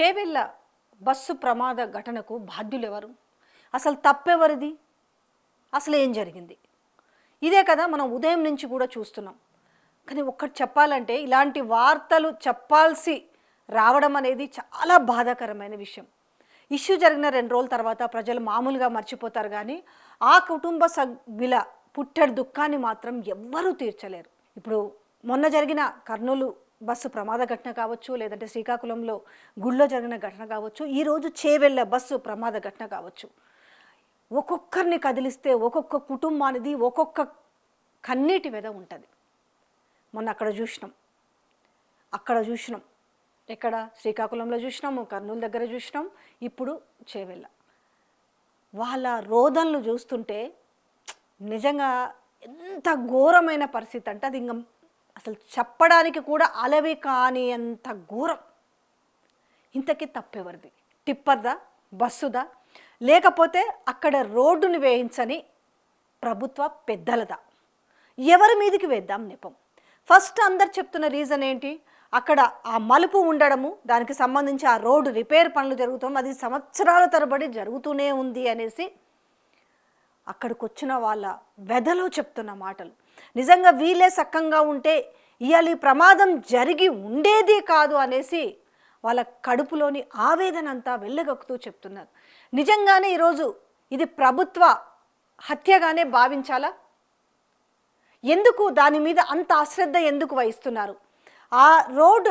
Chevella bus ప్రమాద ఘటనకు బాధ్యులు ఎవరు అసలు తప్పెవరిది? అసలు ఏం జరిగింది? ఇదే కదా మనం ఉదయం నుంచి కూడా చూస్తున్నాం. కానీ ఒక్కటి చెప్పాలంటే ఇలాంటి వార్తలు చెప్పాల్సి రావడం అనేది చాలా బాధాకరమైన విషయం. ఇష్యూ జరిగిన రెండు రోజుల తర్వాత ప్రజలు మామూలుగా మర్చిపోతారు కానీ ఆ కుటుంబ సభ్యుల పుట్టడి దుఃఖాన్ని మాత్రం ఎవ్వరూ తీర్చలేరు. ఇప్పుడు మొన్న జరిగిన కర్నూలు బస్సు ప్రమాద ఘటన కావచ్చు లేదంటే శ్రీకాకుళంలో గుళ్ళో జరిగిన ఘటన కావచ్చు ఈరోజు చేవెళ్ళ బస్సు ప్రమాద ఘటన కావచ్చు. ఒక్కొక్కరిని కదిలిస్తే ఒక్కొక్క కుటుంబానిది ఒక్కొక్క కన్నీటి మీద ఉంటుంది. మొన్న అక్కడ చూసినాం. అక్కడ చూసినాం. ఎక్కడ? శ్రీకాకుళంలో చూసినాము కర్నూలు దగ్గర చూసినాం ఇప్పుడు చేవెళ్ళ. వాళ్ళ రోదనలు చూస్తుంటే నిజంగా ఎంత ఘోరమైన పరిస్థితి అంటే అది ఇంకా అసలు చెప్పడానికి కూడా అలవి కాని అంత ఘోరం. ఇంతకీ తప్పెవరిది? టిప్పర్దా? బస్సుదా? లేకపోతే అక్కడ రోడ్డుని వేయించని ప్రభుత్వ పెద్దలదా? ఎవరి మీదకి వేద్దాం నెపం? ఫస్ట్ అందరు చెప్తున్న రీజన్ ఏంటి? అక్కడ ఆ మలుపు ఉండడము దానికి సంబంధించి ఆ రోడ్డు రిపేర్ పనులు జరుగుతాం అది సంవత్సరాల తరబడి జరుగుతూనే ఉంది అనేసి అక్కడికి వచ్చిన వాళ్ళ వెధలో చెప్తున్న మాటలు. నిజంగా వీళ్ళే సక్కంగా ఉంటే ఇవాళ ఈ ప్రమాదం జరిగి ఉండేది కాదు అనేసి వాళ్ళ కడుపులోని ఆవేదన అంతా వెళ్ళగక్కుతూ చెప్తున్నారు. నిజంగానే ఈరోజు ఇది ప్రభుత్వ హత్యగానే భావించాలా? ఎందుకు దాని మీద అంత అశ్రద్ధ ఎందుకు వహిస్తున్నారు? ఆ రోడ్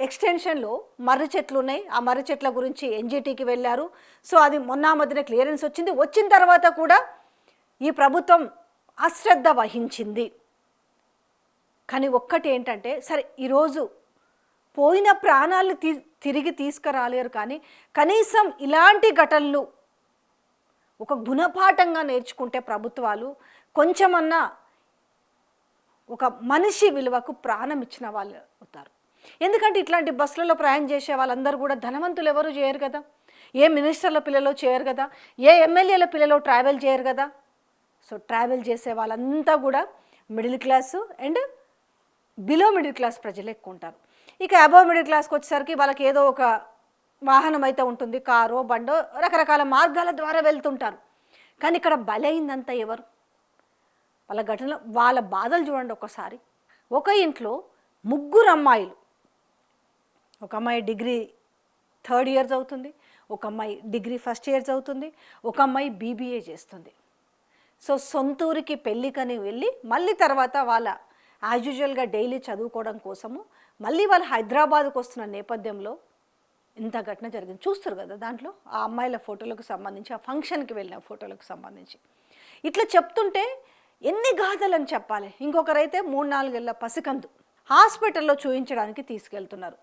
ఎక్స్టెన్షన్లో మర్రి చెట్లు ఉన్నాయి. ఆ మర్రి చెట్ల గురించి ఎన్జిటీకి వెళ్ళారు. సో అది మొన్న మధ్యన క్లియరెన్స్ వచ్చింది. వచ్చిన తర్వాత కూడా ఈ ప్రభుత్వం అశ్రద్ధ వహించింది. కానీ ఒక్కటి ఏంటంటే సరే ఈరోజు పోయిన ప్రాణాలు తీ తిరిగి తీసుకురాలేరు కానీ కనీసం ఇలాంటి ఘటనలు ఒక గుణపాఠంగా నేర్చుకుంటే ప్రభుత్వాలు కొంచెమన్నా ఒక మనిషి విలువకు ప్రాణం ఇచ్చిన వాళ్ళు అవుతారు. ఎందుకంటే ఇట్లాంటి బస్సులలో ప్రయాణం చేసే వాళ్ళందరూ కూడా ధనవంతులు ఎవరు చేయరు కదా? ఏ మినిస్టర్ల పిల్లలు చేయరు కదా? ఏ ఎమ్మెల్యేల పిల్లలు ట్రావెల్ చేయరు కదా? సో ట్రావెల్ చేసే వాళ్ళంతా కూడా middle class and below middle class ప్రజలు ఎక్కువ ఉంటారు. ఇక అబవ్ మిడిల్ క్లాస్కి వచ్చేసరికి వాళ్ళకి ఏదో ఒక వాహనం అయితే ఉంటుంది కారో బండో రకరకాల మార్గాల ద్వారా వెళ్తుంటారు. కానీ ఇక్కడ బలైందంతా ఎవరు? వాళ్ళ ఘటనలో వాళ్ళ బాధలు చూడండి ఒకసారి. ఒక ఇంట్లో ముగ్గురు అమ్మాయిలు. ఒక అమ్మాయి డిగ్రీ థర్డ్ ఇయర్స్ అవుతుంది ఒక అమ్మాయి డిగ్రీ ఫస్ట్ ఇయర్స్ అవుతుంది ఒక అమ్మాయి బీబీఏ చేస్తుంది. సో సొంతూరికి పెళ్ళికని వెళ్ళి మళ్ళీ తర్వాత వాళ్ళ యాజ్ యూజువల్గా డైలీ చదువుకోవడం కోసము మళ్ళీ వాళ్ళు హైదరాబాద్కు వస్తున్న నేపథ్యంలో ఇంత ఘటన జరిగింది. చూస్తారు కదా దాంట్లో ఆ అమ్మాయిల ఫోటోలకు సంబంధించి ఆ ఫంక్షన్కి వెళ్ళిన ఫోటోలకు సంబంధించి. ఇట్లా చెప్తుంటే ఎన్ని గాథలని చెప్పాలి. ఇంకొకరైతే మూడు నాలుగేళ్ళ పసికందు హాస్పిటల్లో చూయించడానికి తీసుకెళ్తున్నారు.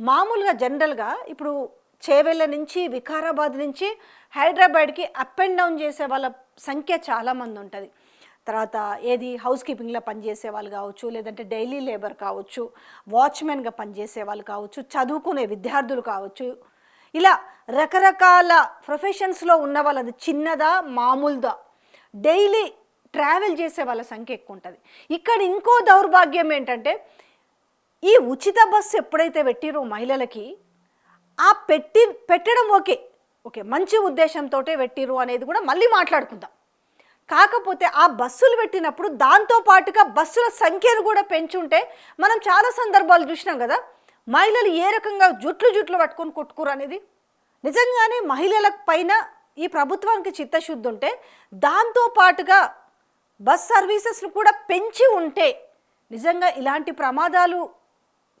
మామూలుగా జనరల్గా ఇప్పుడు చేవెళ్ళ నుంచి వికారాబాద్ నుంచి హైదరాబాద్కి అప్ అండ్ డౌన్ చేసే వాళ్ళ సంఖ్య చాలామంది ఉంటుంది. తర్వాత ఏది హౌస్ కీపింగ్లో పనిచేసే వాళ్ళు కావచ్చు లేదంటే డైలీ లేబర్ కావచ్చు వాచ్మెన్గా పనిచేసే వాళ్ళు కావచ్చు చదువుకునే విద్యార్థులు కావచ్చు. ఇలా రకరకాల ప్రొఫెషన్స్లో ఉన్న వాళ్ళది చిన్నదా మామూలుదా? డైలీ ట్రావెల్ చేసే వాళ్ళ సంఖ్య ఎక్కువ ఉంటుంది ఇక్కడ ఇంకో దౌర్భాగ్యం ఏంటంటే ఈ ఉచిత బస్సు ఎప్పుడైతే పెట్టిరో మహిళలకి ఆ పెట్టి పెట్టడం ఓకే. ఓకే మంచి ఉద్దేశంతో పెట్టిరు అనేది కూడా మళ్ళీ మాట్లాడుకుందాం. కాకపోతే ఆ బస్సులు పెట్టినప్పుడు దాంతో పాటుగా బస్సుల సంఖ్యను కూడా పెంచుంటే మనం చాలా సందర్భాలు చూసినాం కదా మహిళలు ఏ రకంగా జుట్లు జుట్లు పట్టుకొని కొట్టుకోరు అనేది? నిజంగానే మహిళల పైన ఈ ప్రభుత్వానికి చిత్తశుద్ధి ఉంటే దాంతో పాటుగా బస్ సర్వీసెస్ను కూడా పెంచి ఉంటే నిజంగా ఇలాంటి ప్రమాదాలు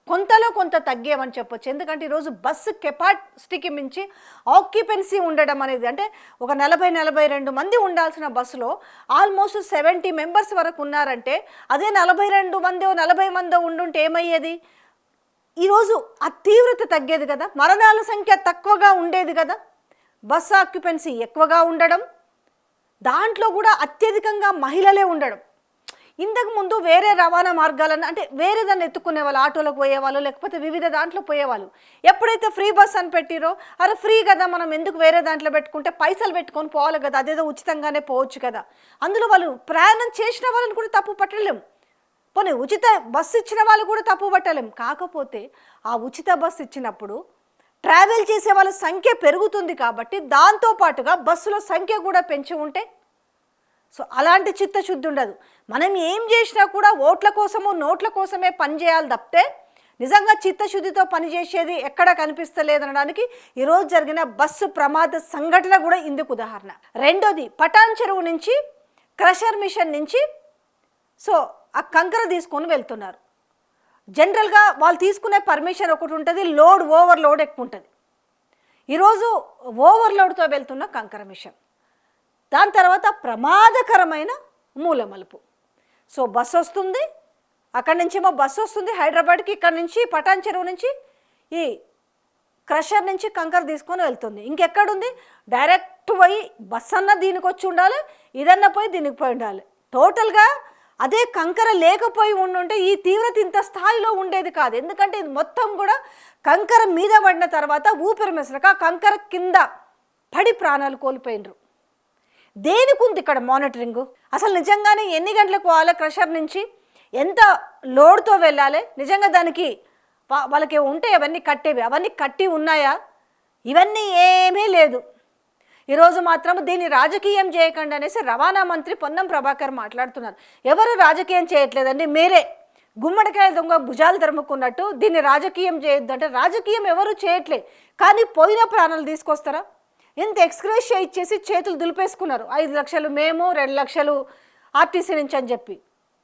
కొంతలో కొంత తగ్గామని చెప్పొచ్చు. ఎందుకంటే ఈరోజు బస్సు కెపాసిటీకి మించి ఆక్యుపెన్సీ ఉండడం అనేది అంటే ఒక నలభై నలభై రెండు మంది ఉండాల్సిన బస్సులో ఆల్మోస్ట్ సెవెంటీ మెంబర్స్ వరకు ఉన్నారంటే అదే నలభై రెండు మందో నలభై మందో ఉండుంటే ఏమయ్యేది? ఈరోజు ఆ తీవ్రత తగ్గేది కదా? మరణాల సంఖ్య తక్కువగా ఉండేది కదా? బస్సు ఆక్యుపెన్సీ ఎక్కువగా ఉండడం దాంట్లో కూడా అత్యధికంగా మహిళలే ఉండడం. ఇంతకు ముందు వేరే రవాణా మార్గాలను అంటే వేరే దాన్ని ఎత్తుకునే వాళ్ళు ఆటోలకు పోయేవాళ్ళు లేకపోతే వివిధ దాంట్లో పోయేవాళ్ళు ఎప్పుడైతే ఫ్రీ బస్ అని పెట్టిరో అరే ఫ్రీ కదా మనం ఎందుకు వేరే దాంట్లో పెట్టుకుంటే పైసలు పెట్టుకొని పోవాలి కదా అదేదో ఉచితంగానే పోవచ్చు కదా. అందులో వాళ్ళు ప్రయాణం చేసిన వాళ్ళని కూడా తప్పు పట్టలేము పోనీ ఉచిత బస్సు ఇచ్చిన వాళ్ళు కూడా తప్పు పట్టలేం. కాకపోతే ఆ ఉచిత బస్సు ఇచ్చినప్పుడు ట్రావెల్ చేసే వాళ్ళ సంఖ్య పెరుగుతుంది కాబట్టి దాంతో పాటుగా బస్సుల సంఖ్య కూడా పెంచి ఉంటే సో అలాంటి చిత్తశుద్ధి ఉండదు. మనం ఏం చేసినా కూడా ఓట్ల కోసము నోట్ల కోసమే పని చేయాలి తప్పితే నిజంగా చిత్తశుద్ధితో పనిచేసేది ఎక్కడ కనిపిస్తలేదనడానికి ఈరోజు జరిగిన బస్సు ప్రమాద సంఘటన కూడా ఇందుకు ఉదాహరణ. రెండోది పటాన్ చెరువు నుంచి క్రషర్ మిషన్ నుంచి సో ఆ కంకర తీసుకొని వెళ్తున్నారు. జనరల్గా వాళ్ళు తీసుకునే పర్మిషన్ ఒకటి ఉంటుంది లోడ్ ఓవర్లోడ్ ఎక్కువ ఉంటుంది. ఈరోజు ఓవర్లోడ్తో వెళ్తున్న కంకర మిషన్. దాని తర్వాత ప్రమాదకరమైన మూలమలుపు. సో బస్సు వస్తుంది. అక్కడి నుంచి బస్సు వస్తుంది. హైదరాబాద్కి ఇక్కడ నుంచి పటాన్ చెరువు నుంచి ఈ క్రషర్ నుంచి కంకర తీసుకొని వెళ్తుంది. ఇంకెక్కడుంది? డైరెక్ట్ పోయి బస్ అన్న దీనికి వచ్చి ఉండాలి ఇదన్నా పోయి దీనికి పోయి ఉండాలి. టోటల్గా అదే కంకర లేకపోయి ఉండుంటే ఈ తీవ్రత ఇంత స్థాయిలో ఉండేది కాదు. ఎందుకంటే ఇది మొత్తం కూడా కంకర మీద పడిన తర్వాత ఊపిరి మెసరక కంకర కింద పడి ప్రాణాలు కోల్పోయినరు. దేనికి ఉంది ఇక్కడ మానిటరింగ్? అసలు నిజంగానే ఎన్ని గంటలకు పోవాలి క్రషర్ నుంచి ఎంత లోడ్తో వెళ్ళాలి? నిజంగా దానికి వాళ్ళకి ఉంటే అవన్నీ కట్టేవి. అవన్నీ కట్టి ఉన్నాయా? ఇవన్నీ ఏమీ లేదు. ఈరోజు మాత్రం దీన్ని రాజకీయం చేయకండి అనేసి రవాణా మంత్రి పొన్నం ప్రభాకర్ మాట్లాడుతున్నారు. ఎవరు రాజకీయం చేయట్లేదండి? మీరే. గుమ్మడికాయ దొంగ భుజాలు తరుముకున్నట్టు దీన్ని రాజకీయం చేయొద్దు అంటే రాజకీయం ఎవరు చేయట్లే. కానీ పోయిన ప్రాణాలు తీసుకొస్తారా? ఇంత ఎక్స్క్రేషియా ఇచ్చేసి చేతులు దులిపేసుకున్నారు. ఐదు లక్షలు మేము రెండు లక్షలు ఆర్టీసీ నుంచి అని చెప్పి.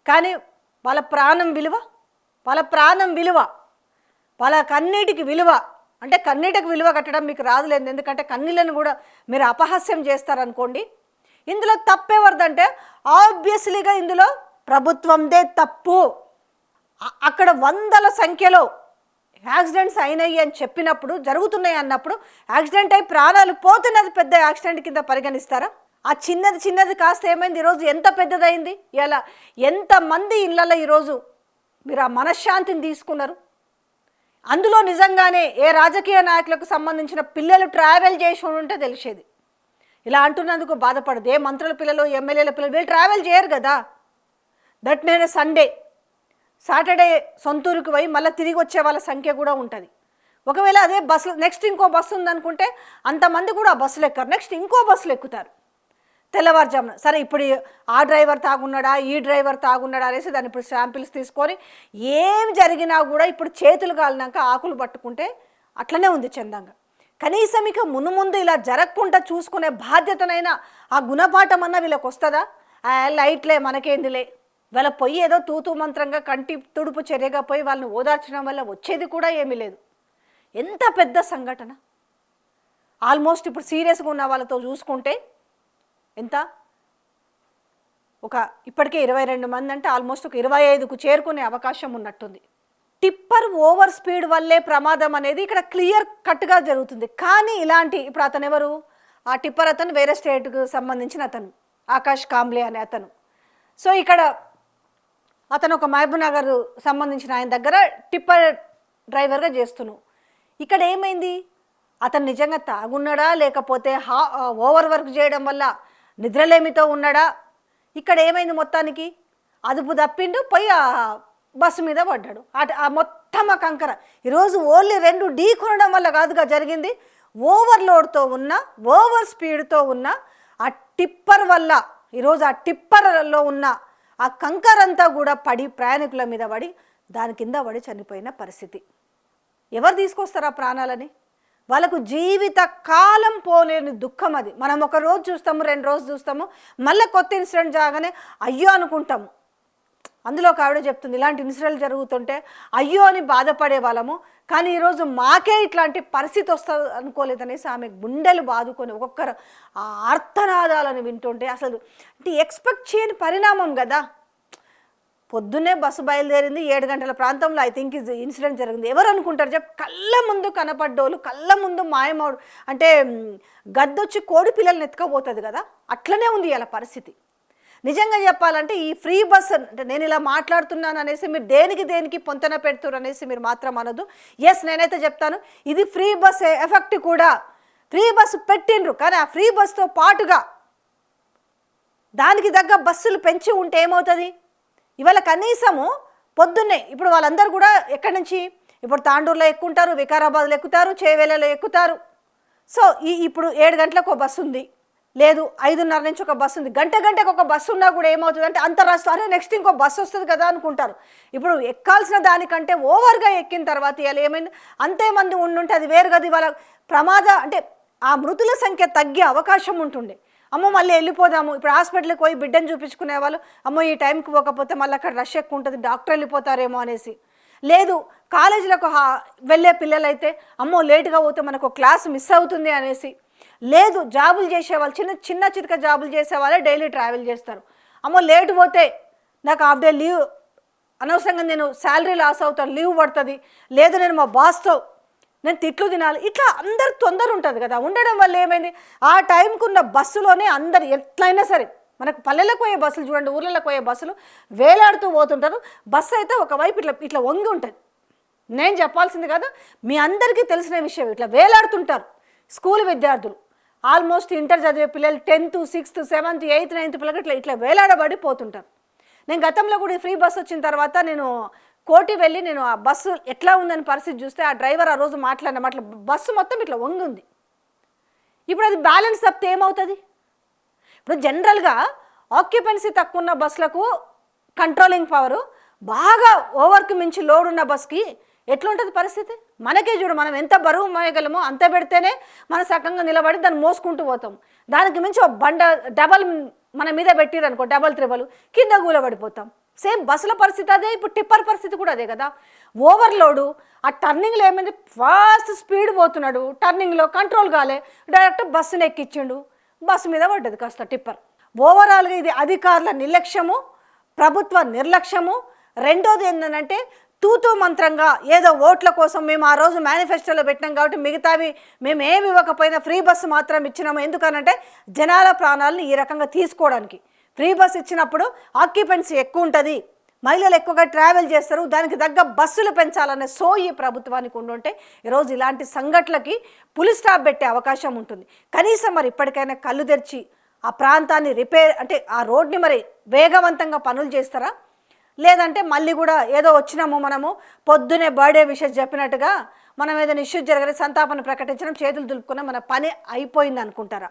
కానీ వాళ్ళ ప్రాణం విలువ వాళ్ళ ప్రాణం విలువ వాళ్ళ కన్నీటికి విలువ అంటే కన్నీటికి విలువ కట్టడం మీకు రాదులేదు ఎందుకంటే కన్నీళ్ళని కూడా మీరు అపహాస్యం చేస్తారనుకోండి. ఇందులో తప్పెవరిదంటే ఆబ్వియస్లీగా ఇందులో ప్రభుత్వందే తప్పు. అక్కడ వందల సంఖ్యలో యాక్సిడెంట్స్ అయినాయి అని చెప్పినప్పుడు జరుగుతున్నాయి అన్నప్పుడు యాక్సిడెంట్ అయి ప్రాణాలు పోతున్నది పెద్ద యాక్సిడెంట్ కింద పరిగణిస్తారా? ఆ చిన్నది చిన్నది కాస్త ఏమైంది? ఈరోజు ఎంత పెద్దదైంది ఇలా ఎంతమంది ఇళ్ళల్లో ఈరోజు మీరు ఆ మనశ్శాంతిని తీసుకున్నారు? అందులో నిజంగానే ఏ రాజకీయ నాయకులకు సంబంధించిన పిల్లలు ట్రావెల్ చేసి ఉంటే తెలిసేది. ఇలా అంటున్నందుకు బాధపడదు. ఏ మంత్రుల పిల్లలు ఎమ్మెల్యేల పిల్లలు వీళ్ళు ట్రావెల్ చేయరు కదా. దట్ నేను సండే సాటర్డే సొంతూరుకి పోయి మళ్ళీ తిరిగి వచ్చే వాళ్ళ సంఖ్య కూడా ఉంటుంది. ఒకవేళ అదే బస్సు నెక్స్ట్ ఇంకో బస్సు ఉందనుకుంటే అంతమంది కూడా ఆ బస్సులు ఎక్కరు. నెక్స్ట్ ఇంకో బస్సులు ఎక్కుతారు. తెల్లవారుజామున సరే ఇప్పుడు ఆ డ్రైవర్ తాగున్నాడా ఈ డ్రైవర్ తాగున్నాడా అనేసి దాన్ని ఇప్పుడు శాంపిల్స్ తీసుకొని ఏం జరిగినా కూడా ఇప్పుడు చేతులు కాలినాక ఆకులు పట్టుకుంటే అట్లనే ఉంది చందంగా. కనీసం ఇక మునుముందు ఇలా జరగకుండా చూసుకునే బాధ్యతనైనా ఆ గుణపాఠం అన్న వీళ్ళకి వస్తుందా? లైట్లే మనకేందిలే? వాళ్ళ పొయ్యి ఏదో తూతూ మంత్రంగా కంటి తుడుపు చర్యగా పోయి వాళ్ళని ఓదార్చడం వల్ల వచ్చేది కూడా ఏమీ లేదు. ఎంత పెద్ద సంఘటన. ఆల్మోస్ట్ ఇప్పుడు సీరియస్గా ఉన్న వాళ్ళతో చూసుకుంటే ఎంత? ఒక ఇప్పటికే ఇరవై రెండు మంది అంటే ఆల్మోస్ట్ ఒక ఇరవై ఐదుకు చేరుకునే అవకాశం ఉన్నట్టుంది. టిప్పర్ ఓవర్ స్పీడ్ వల్లే ప్రమాదం అనేది ఇక్కడ క్లియర్ కట్గా జరుగుతుంది. కానీ ఇలాంటి ఇప్పుడు అతను ఎవరు? ఆ టిప్పర్ అతను వేరే స్టేట్కు సంబంధించిన అతను. ఆకాష్ కాంబ్లే అనే అతను. సో ఇక్కడ అతను ఒక మహబూబ్నగర్ సంబంధించిన ఆయన దగ్గర టిప్పర్ డ్రైవర్గా చేస్తున్నావు. ఇక్కడ ఏమైంది? అతను నిజంగా తాగున్నాడా? లేకపోతే హా ఓవర్ వర్క్ చేయడం వల్ల నిద్రలేమితో ఉన్నాడా? ఇక్కడ ఏమైంది మొత్తానికి? అదుపు తప్పిండు పోయి ఆ బస్సు మీద పడ్డాడు. అటు ఆ మొత్తం ఆ కంకర. ఈరోజు ఓన్లీ రెండు ఢీ కొనడం వల్ల కాదుగా జరిగింది. ఓవర్లోడ్తో ఉన్న ఓవర్ స్పీడ్తో ఉన్న ఆ టిప్పర్ వల్ల ఈరోజు ఆ టిప్పర్లో ఉన్న ఆ కంకరంతా కూడా పడి ప్రయాణికుల మీద పడి దాని కింద పడి చనిపోయిన పరిస్థితి. ఎవరు తీసుకొస్తారు ఆ ప్రాణాలని? వాళ్ళకు జీవిత కాలం పోలేని దుఃఖం అది. మనం ఒక రోజు చూస్తాము రెండు రోజు చూస్తాము మళ్ళీ కొత్త ఇన్సిడెంట్ జాగానే అయ్యో అనుకుంటాము. అందులో ఒక ఆవిడ చెప్తుంది ఇలాంటి ఇన్సిడెంట్ జరుగుతుంటే అయ్యో అని బాధపడే వాళ్ళము. కానీ ఈరోజు మాకే ఇట్లాంటి పరిస్థితి వస్తుంది అనుకోలేదనేసి ఆమె గుండెలు బాదుకొని ఒక్కొక్కరు ఆ ఆర్తనాదాలను వింటుంటే అసలు అంటే ఎక్స్పెక్ట్ చేయని పరిణామం కదా. పొద్దున్నే బస్సు బయలుదేరింది ఏడు గంటల ప్రాంతంలో ఐ థింక్ ఇది ఇన్సిడెంట్ జరిగింది. ఎవరు అనుకుంటారు చెప్ప కళ్ళ ముందు కనపడ్డోళ్ళు కళ్ళ ముందు మాయమౌడు అంటే గద్దొచ్చి కోడి పిల్లల్ని ఎత్తుకపోతుంది కదా. అట్లనే ఉంది ఇలా పరిస్థితి. నిజంగా చెప్పాలంటే ఈ ఫ్రీ బస్ అంటే నేను ఇలా మాట్లాడుతున్నాను అనేసి మీరు దేనికి దేనికి పొంతన పెడుతున్నారు అనేసి మీరు మాత్రం అనదు ఎస్ నేనైతే చెప్తాను. ఇది ఫ్రీ బస్ ఎఫెక్ట్ కూడా. ఫ్రీ బస్ పెట్టిండ్రు. కానీ ఆ ఫ్రీ బస్తో పాటుగా దానికి తగ్గ బస్సులు పెంచి ఉంటే ఏమవుతుంది? ఇవాళ కనీసము పొద్దున్నే ఇప్పుడు వాళ్ళందరూ కూడా ఎక్కడి నుంచి? ఇప్పుడు తాండూరులో ఎక్కుంటారు వికారాబాద్లో ఎక్కుతారు చేవేలలో ఎక్కుతారు. సో ఈ ఇప్పుడు ఏడు గంటలకు ఒక బస్సు ఉంది లేదు ఐదున్నర నుంచి ఒక బస్సు ఉంది గంట గంటకు ఒక బస్సు ఉన్నా కూడా ఏమవుతుంది అంటే అంతరాష్ట్ర అరే నెక్స్ట్ ఇంకో బస్సు వస్తుంది కదా అనుకుంటారు. ఇప్పుడు ఎక్కాల్సిన దానికంటే ఓవర్గా ఎక్కిన తర్వాత ఇవాళ ఏమైంది? అంతే మంది ఉండుంటే అది వేరు కదా ఇవాళ ప్రమాద అంటే ఆ మృతుల సంఖ్య తగ్గే అవకాశం ఉంటుండే. అమ్మో మళ్ళీ వెళ్ళిపోదాము. ఇప్పుడు హాస్పిటల్కి పోయి బిడ్డను చూపించుకునే వాళ్ళు అమ్మో ఈ టైంకి పోకపోతే మళ్ళీ అక్కడ రష్ ఎక్కువ ఉంటుంది డాక్టర్ వెళ్ళిపోతారేమో అనేసి. లేదు కాలేజీలకు వెళ్ళే పిల్లలైతే అమ్మో లేటుగా పోతే మనకు ఒక క్లాస్ మిస్ అవుతుంది అనేసి లేదు జాబులు చేసేవాళ్ళు చిన్న చిన్న చితక జాబులు చేసే వాళ్ళే డైలీ ట్రావెల్ చేస్తారు. అమ్మో లేటు పోతే నాకు హాఫ్ డే లీవ్ అనవసరంగా నేను శాలరీ లాస్ అవుతాను లీవ్ పడుతుంది. లేదు నేను మా బాస్తో నేను తిట్లు తినాలి. ఇట్లా అందరు తొందర ఉంటుంది కదా. ఉండడం వల్ల ఏమైంది? ఆ టైంకు ఉన్న బస్సులోనే అందరు ఎట్లయినా సరే మనకు పల్లెలకు పోయే బస్సులు చూడండి ఊర్లలోకి పోయే బస్సులు వేలాడుతూ పోతుంటారు. బస్సు అయితే ఒకవైపు ఇట్లా ఇట్లా వంగి ఉంటుంది. నేను చెప్పాల్సింది కాదు మీ అందరికీ తెలిసిన విషయం ఇట్లా వేలాడుతుంటారు. స్కూల్ విద్యార్థులు. ఆల్మోస్ట్ ఇంటర్ చదివే పిల్లలు tenth sixth seventh eighth ninth పిల్లలు ఇట్లా ఇట్లా వేలాడబడి పోతుంటారు నేను గతంలో కూడా ఫ్రీ బస్ వచ్చిన తర్వాత నేను కోటి వెళ్ళి నేను ఆ బస్సు ఎట్లా ఉందని పరిస్థితి చూస్తే ఆ డ్రైవర్ ఆ రోజు మాట్లాడిన అట్లా బస్సు మొత్తం ఇట్లా వంగి ఉంది ఇప్పుడు అది బ్యాలెన్స్ తప్పితే ఏమవుతుంది? ఇప్పుడు జనరల్గా ఆక్యుపెన్సీ తక్కువ ఉన్న బస్సులకు కంట్రోలింగ్ పవరు బాగా ఓవర్కి మించి లోడ్ ఉన్న బస్కి ఎట్లుంటుంది పరిస్థితి? మనకే చూడు మనం ఎంత బరువు మోయగలమో అంత పెడితేనే మనం సకంగా నిలబడి దాన్ని మోసుకుంటూ పోతాం. దానికి మించి ఒక బండ డబల్ మన మీద పెట్టిరనుకో డబల్ త్రిబల్ కింద కూలబడిపోతాం. సేమ్ బస్సుల పరిస్థితి అదే ఇప్పుడు టిప్పర్ పరిస్థితి కూడా అదే కదా. ఓవర్లోడు ఆ టర్నింగ్లో ఏమైంది? ఫాస్ట్ స్పీడ్ పోతున్నాడు టర్నింగ్లో కంట్రోల్ కాలే డైరెక్ట్ బస్సుని ఎక్కిచ్చిండు. బస్సు మీద పడ్డది కాస్త టిప్పర్. ఓవరాల్గా ఇది అధికారుల నిర్లక్ష్యము ప్రభుత్వ నిర్లక్ష్యము. రెండోది ఏంటంటే తూతూ మంత్రంగా ఏదో ఓట్ల కోసం మేము ఆ రోజు మేనిఫెస్టోలో పెట్టినాం కాబట్టి మిగతావి మేము ఏమి ఇవ్వకపోయినా ఫ్రీ బస్సు మాత్రం ఇచ్చినాము. ఎందుకనంటే జనాల ప్రాణాలను ఈ రకంగా తీసుకోవడానికి. ఫ్రీ బస్ ఇచ్చినప్పుడు ఆక్యుపెన్సీ ఎక్కువ ఉంటుంది. మహిళలు ఎక్కువగా ట్రావెల్ చేస్తారు. దానికి తగ్గ బస్సులు పెంచాలనే సో ఈ ప్రభుత్వానికి ఉండుంటే ఈరోజు ఇలాంటి సంఘటనలకి పులి స్టాప్ పెట్టే అవకాశం ఉంటుంది. కనీసం మరి ఇప్పటికైనా కళ్ళు తెరిచి ఆ ప్రాంతాన్ని రిపేర్ అంటే ఆ రోడ్ని మరి వేగవంతంగా పనులు చేస్తారా? లేదంటే మళ్ళీ కూడా ఏదో వచ్చినాము మనము పొద్దునే బర్త్డే విషెస్ చెప్పినట్టుగా మనం ఏదైనా ఇష్యూ జరగని సంతాపన ప్రకటించడం చేతులు దులుపుకున్న మన పని అయిపోయింది అనుకుంటారా